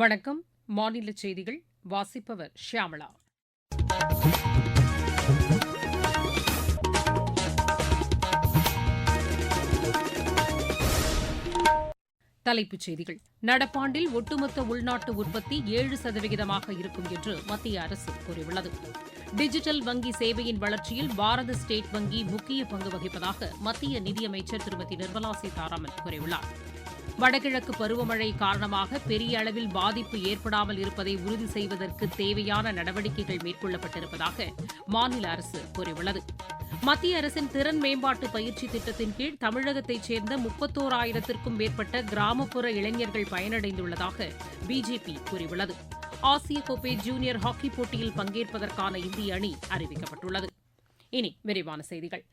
வணக்கம். மாநில செய்திகள் வாசிப்பவர் ஷியாமளா. தலைப்புச் செய்திகள். நடப்பாண்டில் ஒட்டுமொத்த உள்நாட்டு உற்பத்தி ஏழு சதவிகிதமாக இருக்கும் என்று மத்திய அரசு கூறியுள்ளது. டிஜிட்டல் வங்கி சேவையின் வளர்ச்சியில் பாரத ஸ்டேட் வங்கி முக்கிய பங்கு வகிப்பதாக மத்திய நிதியமைச்சர் திருமதி நிர்மலா சீதாராமன் கூறியுள்ளார். வடகிழக்கு பருவமழை காரணமாக பெரிய அளவில் பாதிப்பு ஏற்படாமல் இருப்பதை உறுதி செய்வதற்கு தேவையான நடவடிக்கைகள் மேற்கொள்ளப்பட்டிருப்பதாக மாநில அரசு கூறியுள்ளது. மத்திய அரசின் திறன் மேம்பாட்டு பயிற்சி திட்டத்தின் கீழ் தமிழகத்தைச் சேர்ந்த முப்பத்தோராயிரத்திற்கும் மேற்பட்ட கிராமப்புற இளைஞர்கள் பயனடைந்துள்ளதாக பிஜேபி கூறியுள்ளது. ஆசிய கோப்பை ஜூனியர் ஹாக்கி போட்டியில் பங்கேற்பதற்கான இந்திய அணி அறிவிக்கப்பட்டுள்ளது. இனி விரிவான செய்திகள்.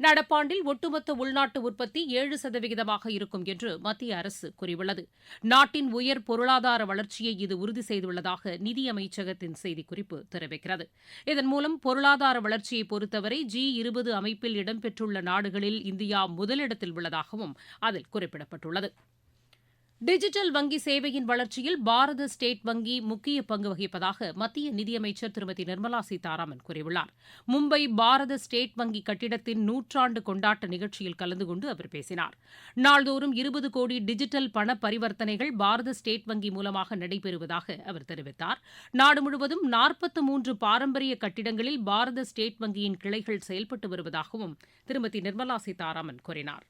நடப்பாண்டில் ஒட்டுமொத்த உள்நாட்டு உற்பத்தி ஏழு சதவிகிதமாக இருக்கும் என்று மத்திய அரசு கூறியுள்ளது. நாட்டின் உயர் பொருளாதார வளர்ச்சியை இது உறுதி செய்துள்ளதாக நிதியமைச்சகத்தின் செய்திக்குறிப்பு தெரிவிக்கிறது. இதன் மூலம் பொருளாதார வளர்ச்சியை பொறுத்தவரை ஜி இருபது அமைப்பில் இடம்பெற்றுள்ள நாடுகளில் இந்தியா முதலிடத்தில் உள்ளதாகவும் அதில் குறிப்பிடப்பட்டுள்ளது. டிஜிட்டல் வங்கி சேவையின் வளர்ச்சியில் பாரத ஸ்டேட் வங்கி முக்கிய பங்கு வகிப்பதாக மத்திய நிதியமைச்சர் திருமதி நிர்மலா சீதாராமன் கூறியுள்ளார். மும்பை பாரத ஸ்டேட் வங்கி கட்டிடத்தின் நூற்றாண்டு கொண்டாட்ட நிகழ்ச்சியில் கலந்து கொண்டு அவர் பேசினார். நாள்தோறும் இருபது கோடி டிஜிட்டல் பண பரிவர்த்தனைகள் பாரத ஸ்டேட் வங்கி மூலமாக நடைபெறுவதாக அவர் தெரிவித்தார். நாடு முழுவதும் நாற்பத்து மூன்று பாரம்பரிய கட்டிடங்களில் பாரத ஸ்டேட் வங்கியின் கிளைகள் செயல்பட்டு வருவதாகவும் திருமதி நிர்மலா சீதாராமன் கூறினார்.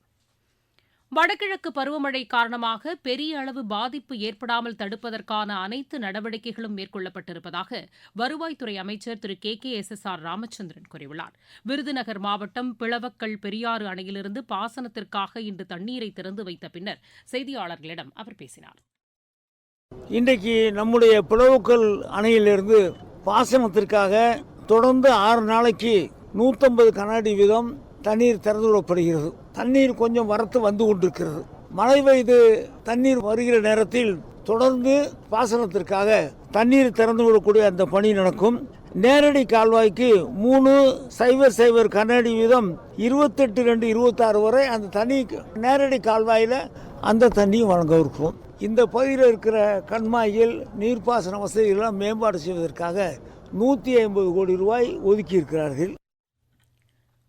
வடகிழக்கு பருவமழை காரணமாக பெரிய அளவு பாதிப்பு ஏற்படாமல் தடுப்பதற்கான அனைத்து நடவடிக்கைகளும் மேற்கொள்ளப்பட்டிருப்பதாக வருவாய்த்துறை அமைச்சர் Thiru K K S S R Ramachandran கூறியுள்ளார். விருதுநகர் மாவட்டம் பிளவக்கல் பெரியாறு அணையிலிருந்து பாசனத்திற்காக இன்று தண்ணீரை திறந்து வைத்த பின்னர் செய்தியாளர்களிடம் அவர் பேசினார். இன்றைக்கு நம்முடைய பிளவுக்கல் அணையிலிருந்து பாசனத்திற்காக தொடர்ந்து ஆறு நாளைக்கு நூற்றம்பது கண்ணாடி வீதம் தண்ணீர் திறந்து விடப்படுகிறது தண்ணீர் கொஞ்சம் வரத்து வந்து கொண்டிருக்கிறது. மழை பெய்து தண்ணீர் வருகிற நேரத்தில் தொடர்ந்து பாசனத்திற்காக தண்ணீர் திறந்து விடக்கூடிய அந்த பணி நடக்கும். நேரடி கால்வாய்க்கு மூணு சைபர் சைபர் கண்ணாடி வீதம் இருபத்தெட்டு ரெண்டு இருபத்தாறு வரை அந்த தண்ணி நேரடி கால்வாயில் அந்த தண்ணியும் வழங்க இருக்கும் இந்த பகுதியில் இருக்கிற கண்மாயில் நீர்ப்பாசன வசதிகளெல்லாம் மேம்பாடு செய்வதற்காக நூற்றி ஐம்பது கோடி ரூபாய் ஒதுக்கியிருக்கிறார்கள்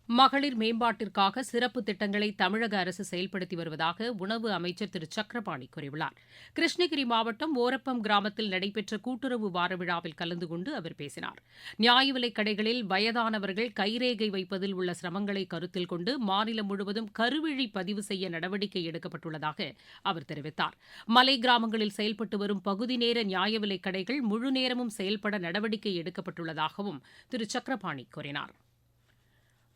மகளிர் மேம்பாட்டிற்காக சிறப்பு திட்டங்களை தமிழக அரசு செயல்படுத்தி வருவதாக உணவு அமைச்சர் திரு. சக்கரபாணி கூறியுள்ளார். கிருஷ்ணகிரி மாவட்டம் ஓரப்பம் கிராமத்தில் நடைபெற்ற கூட்டுறவு வார விழாவில் கலந்து கொண்டு அவர் பேசினார். நியாய விலைக் கடைகளில் வயதானவர்கள் கைரேகை வைப்பதில் உள்ள சிரமங்களை கருத்தில் கொண்டு மாநிலம் முழுவதும் கருவிழி பதிவு செய்ய நடவடிக்கை எடுக்கப்பட்டுள்ளதாக அவர் தெரிவித்தார். மலை கிராமங்களில் செயல்பட்டு வரும் பகுதி நேர நியாய விலைக் கடைகள் முழு நேரமும் செயல்பட நடவடிக்கை எடுக்கப்பட்டுள்ளதாகவும் திரு. சக்கரபாணி கூறினார்.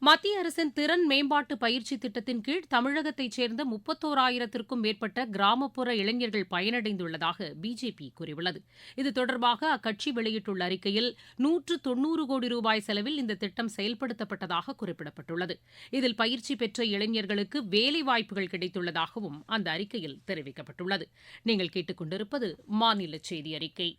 மத்திய அரசின் திறன் மேம்பாட்டு பயிற்சி திட்டத்தின் கீழ் தமிழகத்தைச் சேர்ந்த முப்பத்தோராயிரத்திற்கும் மேற்பட்ட கிராமப்புற இளைஞர்கள் பயனடைந்துள்ளதாக பிஜேபி கூறியுள்ளது. இது தொடர்பாக அக்கட்சி வெளியிட்டுள்ள அறிக்கையில் நூற்று தொன்னூறு கோடி ரூபாய் செலவில் இந்த திட்டம் செயல்படுத்தப்பட்டதாக குறிப்பிடப்பட்டுள்ளது. இதில் பயிற்சி பெற்ற இளைஞர்களுக்கு வேலைவாய்ப்புகள் கிடைத்துள்ளதாகவும் அந்த அறிக்கையில் தெரிவிக்கப்பட்டுள்ளது. நீங்கள் கேட்டுக்கொண்டிருப்பது மாநில செய்தி அறிக்கை.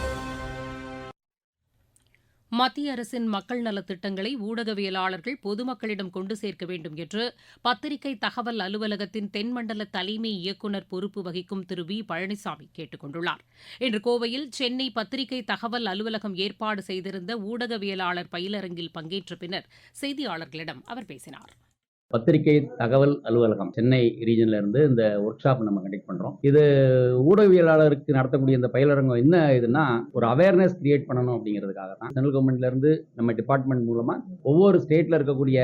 மத்திய அரசின் மக்கள் நலத் திட்டங்களை ஊடகவியலாளர்கள் பொதுமக்களிடம் கொண்டு சேர்க்க வேண்டும் என்று பத்திரிகை தகவல் அலுவலகத்தின் தென்மண்டல தலைமை இயக்குநர் பொறுப்பு வகிக்கும் திரு வி. பழனிசாமி கேட்டுக் கொண்டுள்ளார். இன்று கோவையில் சென்னை பத்திரிகை தகவல் அலுவலகம் ஏற்பாடு செய்திருந்த ஊடகவியலாளர் பயிலரங்கில் பங்கேற்ற பின்னர் செய்தியாளர்களிடம் அவர் பேசினார். பத்திரிகை தகவல் அலுவலகம் சென்னை ரீஜன்ல இருந்து இந்த ஒர்க் ஷாப் நம்ம கண்டக்ட் பண்றோம். இது ஊடகவியலாளருக்கு நடத்தக்கூடிய இந்த பயிலரங்கம் என்ன இதுன்னா ஒரு அவேர்னஸ் கிரியேட் பண்ணணும் அப்படிங்கிறதுக்காக தான். சென்ட்ரல் கவர்மெண்ட்ல இருந்து நம்ம டிபார்ட்மெண்ட் மூலமா ஒவ்வொரு ஸ்டேட்ல இருக்கக்கூடிய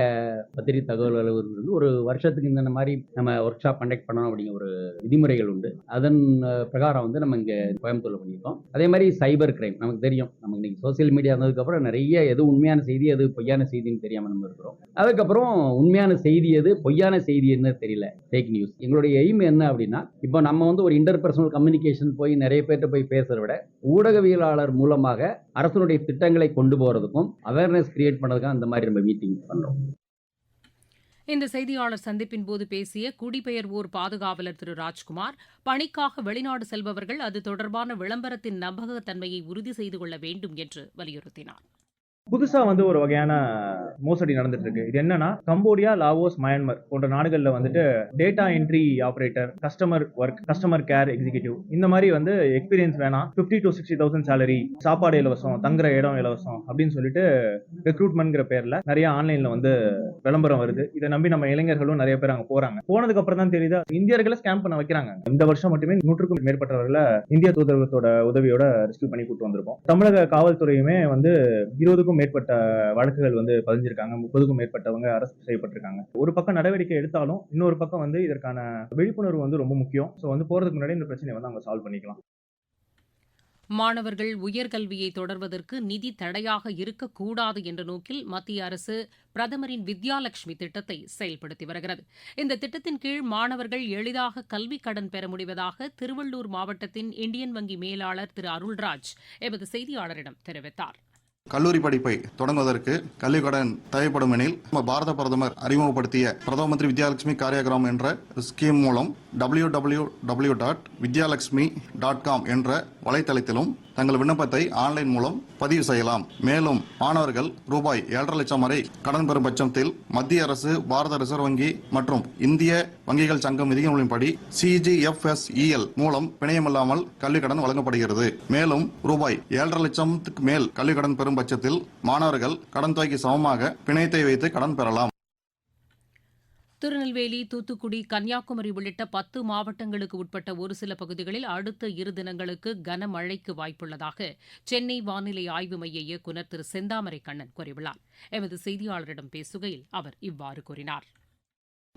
பத்திரிகை தகவல் அலுவலகம் ஒரு வருஷத்துக்கு இந்த மாதிரி நம்ம ஒர்க் ஷாப் கண்டக்ட் பண்ணணும் அப்படிங்கிற ஒரு விதிமுறைகள் உண்டு. அதன் பிரகாரம் வந்து நம்ம இங்க கோயம்புத்தூர்ல பண்ணியிருக்கோம். அதே மாதிரி சைபர் கிரைம் நமக்கு தெரியும். நமக்கு இன்னைக்கு சோசியல் மீடியா வந்ததுக்கப்புறம் நிறைய எது உண்மையான செய்தி எது பொய்யான செய்தின்னு தெரியாம நம்ம இருக்கிறோம். அதுக்கப்புறம் உண்மையான செய்தி எது? பொய்யான செய்தி என்ன தெரியல. ஃபேக் நியூஸ் எங்களுடைய எய்ம் என்ன அப்படின்னா இப்போ நம்ம வந்து ஒரு இன்டர்பர்சனல் கம்யூனிகேஷன் போய் நிறைய பேர்கிட்ட போய் பேசுறத விட ஊடகவியலாளர் மூலமாக அரசனுடைய திட்டங்களை கொண்டு போறதுக்கும் அவேர்னஸ் கிரியேட் பண்ணதுக்கும் அந்த மாதிரி நம்ம மீட்டிங் பண்ணுறோம் இந்த செய்தியாளர் சந்திப்பின் போது பேசிய குடிபெயர்வோர் பாதுகாவலர் திரு ராஜ்குமார் பணிக்காக வெளிநாடு செல்பவர்கள் அது தொடர்பான விளம்பரத்தின் நம்பகத்தன்மையை உறுதி செய்து கொள்ள வேண்டும் என்று வலியுறுத்தினார். புதுசா வந்து ஒரு வகையான மோசடி நடந்துட்டு இருக்கு இது என்னன்னா கம்போடியா லாவோஸ் மயன்மர் போன்ற நாடுகள்ல வந்துட்டு data entry operator customer work customer care executive இந்த மாதிரி வந்து எக்ஸ்பீரியன்ஸ் வேணாம். 50 டு சிக்ஸ்டி தௌசண்ட் சேலரி சாப்பாடு இலவசம் தங்குற இடம் இலவசம் அப்படின்னு சொல்லிட்டு ரெக்ரூட்மெண்ட்ங்கிற பேர்ல நிறைய ஆன்லைன்ல வந்து விளம்பரம் வருது. இதை நம்பி நம்ம இளைஞர்களும் நிறைய பேர் அங்க போறாங்க. போனதுக்கு அப்புறம் தான் தெரியுது இந்தியர்களை ஸ்கேம் பண்ண வைக்கிறாங்க. இந்த வருஷம் மட்டுமே நூற்றுக்கும் மேற்பட்டவர்களை இந்திய தூதரகத்தோட உதவியோட ரெஸ்கியூ பண்ணி கூட்டு வந்திருக்கோம். தமிழக காவல்துறையுமே வந்து இருபதுக்கும் மேற்பட்ட வழக்குகள் வந்து பதிஞ்சிருக்காங்க. முப்பதுக்கும் மேற்பட்டவங்க அரெஸ்ட் செய்யப்பட்டிருக்காங்க. ஒரு பக்கம் நடவடிக்கை எடுத்தாலும் இன்னொரு பக்கம் வந்து இதற்கான விழிப்புணர்வு வந்து ரொம்ப முக்கியம். ஸோ வந்து போறதுக்கு முன்னாடி இந்த பிரச்சனையை வந்து அவங்க சால்வ் பண்ணிக்கலாம். மாணவர்கள் உயர்கல்வியை தொடர்வதற்கு நிதி தடையாக இருக்கக்கூடாது என்ற நோக்கில் மத்திய அரசு பிரதமரின் வித்யாலட்சுமி திட்டத்தை செயல்படுத்தி வருகிறது. இந்த திட்டத்தின் கீழ் மாணவர்கள் எளிதாக கல்வி கடன் பெற முடிவதாக திருவள்ளூர் மாவட்டத்தின் இந்தியன் வங்கி மேலாளர் திரு அருள்ராஜ் எமது செய்தியாளரிடம் தெரிவித்தார். கல்லூரி படிப்பை தொடங்குவதற்கு கல்வி கடன் தேவைப்படும் எனில் நம்ம பாரத பிரதமர் அறிமுகப்படுத்திய பிரதம மந்திரி வித்யாலட்சுமி காரியகிராம் என்ற ஸ்கீம் மூலம் W W W dot Vidyalakshmi dot com என்ற வலைத்தளத்திலும் தங்கள் விண்ணப்பத்தை ஆன்லைன் மூலம் பதிவு செய்யலாம். மேலும் மாணவர்கள் ரூபாய் ஏழரை லட்சம் வரை கடன் பெறும் பட்சத்தில் மத்திய அரசு பாரத ரிசர்வ் வங்கி மற்றும் இந்திய வங்கிகள் சங்கம் விதிகளின்படி சிஜிஎஃப்எஸ்இஎல் மூலம் பிணையமில்லாமல் கல்வி கடன் வழங்கப்படுகிறது. மேலும் ரூபாய் ஏழரை லட்சத்துக்கு மேல் கல்வி கடன் பெறும் பட்சத்தில் மாணவர்கள் கடன் தொகைக்கு சமமாக பிணையத்தை வைத்து கடன் பெறலாம். திருநெல்வேலி தூத்துக்குடி கன்னியாகுமரி உள்ளிட்ட பத்து மாவட்டங்களுக்கு உட்பட்ட ஒரு சில பகுதிகளில் அடுத்த இரு தினங்களுக்கு கனமழைக்கு வாய்ப்புள்ளதாக சென்னை வானிலை ஆய்வு மைய இயக்குநர் திரு செந்தாமரை கண்ணன் கூறியுள்ளார். எமது செய்தியாளரிடம் பேசுகையில் அவர் இவ்வாறு கூறினார்.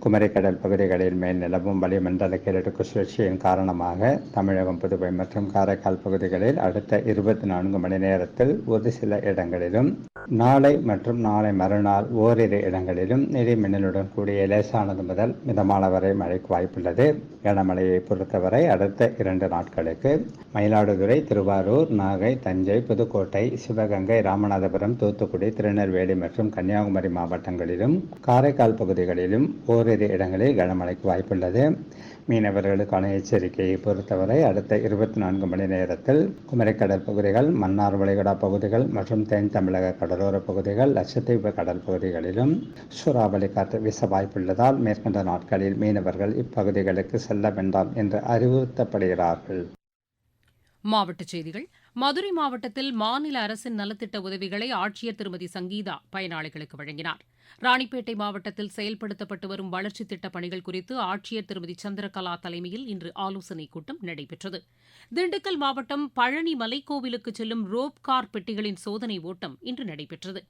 குமரிக்கடல் பகுதிகளில் மேல் நிலவும் வளிமண்டல கிழக்கு சுழற்சியின் காரணமாக தமிழகம் புதுவை மற்றும் காரைக்கால் பகுதிகளில் அடுத்த இருபத்தி நான்கு மணி நேரத்தில் ஒரு சில இடங்களிலும் நாளை மற்றும் நாளை மறுநாள் ஓரிரு இடங்களிலும் இடி மின்னலுடன் கூடிய லேசானது முதல் மிதமான வரை மழைக்கு வாய்ப்புள்ளது. கனமழையை பொறுத்தவரை அடுத்த இரண்டு நாட்களுக்கு மயிலாடுதுறை திருவாரூர் நாகை தஞ்சை புதுக்கோட்டை சிவகங்கை ராமநாதபுரம் தூத்துக்குடி திருநெல்வேலி மற்றும் கன்னியாகுமரி மாவட்டங்களிலும் காரைக்கால் பகுதிகளிலும் ஓரிரு இடங்களில் கனமழைக்கு வாய்ப்புள்ளது. மீனவர்களுக்கான எச்சரிக்கையை பொறுத்தவரை அடுத்த இருபத்தி நான்கு மணி நேரத்தில் குமரிக்கடல் பகுதிகள் மன்னார் வளைகுடா பகுதிகள் மற்றும் தென் தமிழக கடலோர பகுதிகள் லட்சத்தீவு கடல் பகுதிகளிலும் சூறாவளி காற்று வீச வாய்ப்புள்ளதால் மேற்கொண்ட நாட்களில் மீனவர்கள் இப்பகுதிகளுக்கு செல்ல வேண்டாம் என்று அறிவுறுத்தப்படுகிறார்கள். மாவட்ட செய்திகள் மதுரை மாவட்டத்தில் மாநில அரசின் நலத்திட்ட உதவிகளை ஆட்சியர் திருமதி சங்கீதா பயனாளிகளுக்கு வழங்கினார். ராணிப்பேட்டை மாவட்டத்தில் செயல்படுத்தப்பட்டு வரும் வளர்ச்சித் திட்டப் பணிகள் குறித்து ஆட்சியர் திருமதி சந்திரகலா தலைமையில் இன்று ஆலோசனைக் கூட்டம் நடைபெற்றது. திண்டுக்கல் மாவட்டம் பழனி மலைக்கோவிலுக்கு செல்லும் ரோப் கார் பெட்டிகளின் சோதனை ஓட்டம் இன்று நடைபெற்றது.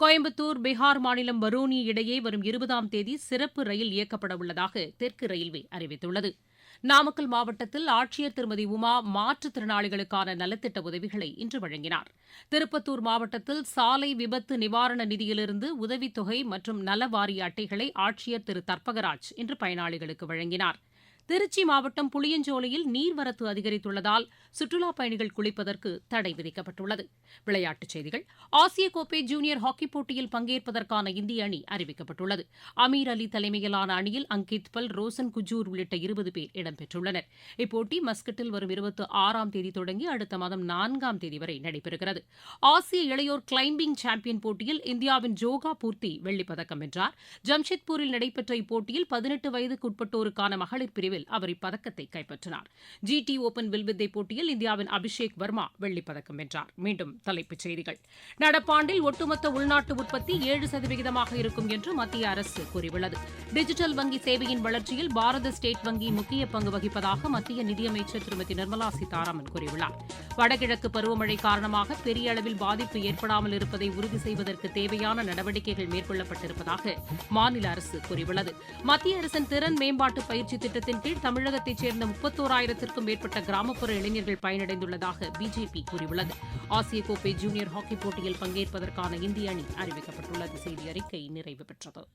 கோயம்புத்தூர் பீகார் மாநிலம் பரோனி இடையே வரும் இருபதாம் தேதி சிறப்பு ரயில் இயக்கப்பட உள்ளதாக தெற்கு ரயில்வே அறிவித்துள்ளது. நாமக்கல் மாவட்டத்தில் ஆட்சியர் திருமதி உமா மாற்றுத்திறனாளிகளுக்கான நலத்திட்ட உதவிகளை இன்று வழங்கினார். திருப்பத்தூர் மாவட்டத்தில் சாலை விபத்து நிவாரண நிதியிலிருந்து உதவித்தொகை மற்றும் நலவாரிய அட்டைகளை ஆட்சியர் திரு. தர்பகராஜ் இன்று பயனாளிகளுக்கு வழங்கினார். திருச்சி மாவட்டம் புளியஞ்சோலையில் நீர்வரத்து அதிகரித்துள்ளதால் சுற்றுலாப் பயணிகள் குளிப்பதற்கு தடை விதிக்கப்பட்டுள்ளது. விளையாட்டுச் செய்திகள். ஆசிய கோப்பை ஜூனியர் ஹாக்கிப் போட்டியில் பங்கேற்பதற்கான இந்திய அணி அறிவிக்கப்பட்டுள்ளது. அமீர் அலி தலைமையிலான அணியில் அங்கித் பல் ரோசன் குஜூர் உள்ளிட்ட இருபது பேர் இடம்பெற்றுள்ளனர். இப்போட்டி மஸ்கட்டில் வரும் இருபத்தி ஆறாம் தேதி தொடங்கி அடுத்த மாதம் நான்காம் தேதி வரை நடைபெறுகிறது. ஆசிய இளையோர் கிளைம்பிங் சாம்பியன் போட்டியில் இந்தியாவின் ஜோகா பூர்த்தி வெள்ளிப்பதக்கம் வென்றார். ஜம்ஷெட்பூரில் நடைபெற்ற இப்போட்டியில் பதினெட்டு வயதுக்குட்பட்டோருக்கான மகளிர் பிரிவில் பிரிவில் அவர் இப்பதக்கத்தை கைப்பற்றினார். ஜிடி ஓபன் வில்வித்தை போட்டியில் இந்தியாவின் அபிஷேக் வர்மா வெள்ளிப்பதக்கம் வென்றார். மீண்டும் தலைப்புச் செய்திகள். நடப்பாண்டில் ஒட்டுமொத்த உள்நாட்டு உற்பத்தி ஏழு சதவிகிதமாக இருக்கும் என்று மத்திய அரசு கூறியுள்ளது. டிஜிட்டல் வங்கி சேவையின் வளர்ச்சியில் பாரத ஸ்டேட் வங்கி முக்கிய பங்கு வகிப்பதாக மத்திய நிதியமைச்சர் திருமதி நிர்மலா சீதாராமன் கூறியுள்ளார். வடகிழக்கு பருவமழை காரணமாக பெரிய அளவில் பாதிப்பு ஏற்படாமல் இருப்பதை உறுதி செய்வதற்கு தேவையான நடவடிக்கைகள் மேற்கொள்ளப்பட்டிருப்பதாக மாநில அரசு கூறியுள்ளது. மத்திய அரசின் திறன் மேம்பாட்டு பயிற்சி திட்டத்தின் திட்டத்தில் தமிழகத்தைச் சேர்ந்த முப்பத்தோராயிரத்திற்கும் மேற்பட்ட கிராமப்புற இளைஞர்கள் பயனடைந்துள்ளதாக பிஜேபி கூறியுள்ளது. ஆசிய கோப்பை ஜூனியர் ஹாக்கி போட்டியில் பங்கேற்பதற்கான இந்திய அணி அறிவிக்கப்பட்டுள்ளது. செய்தி அறிக்கை நிறைவு பெற்றது.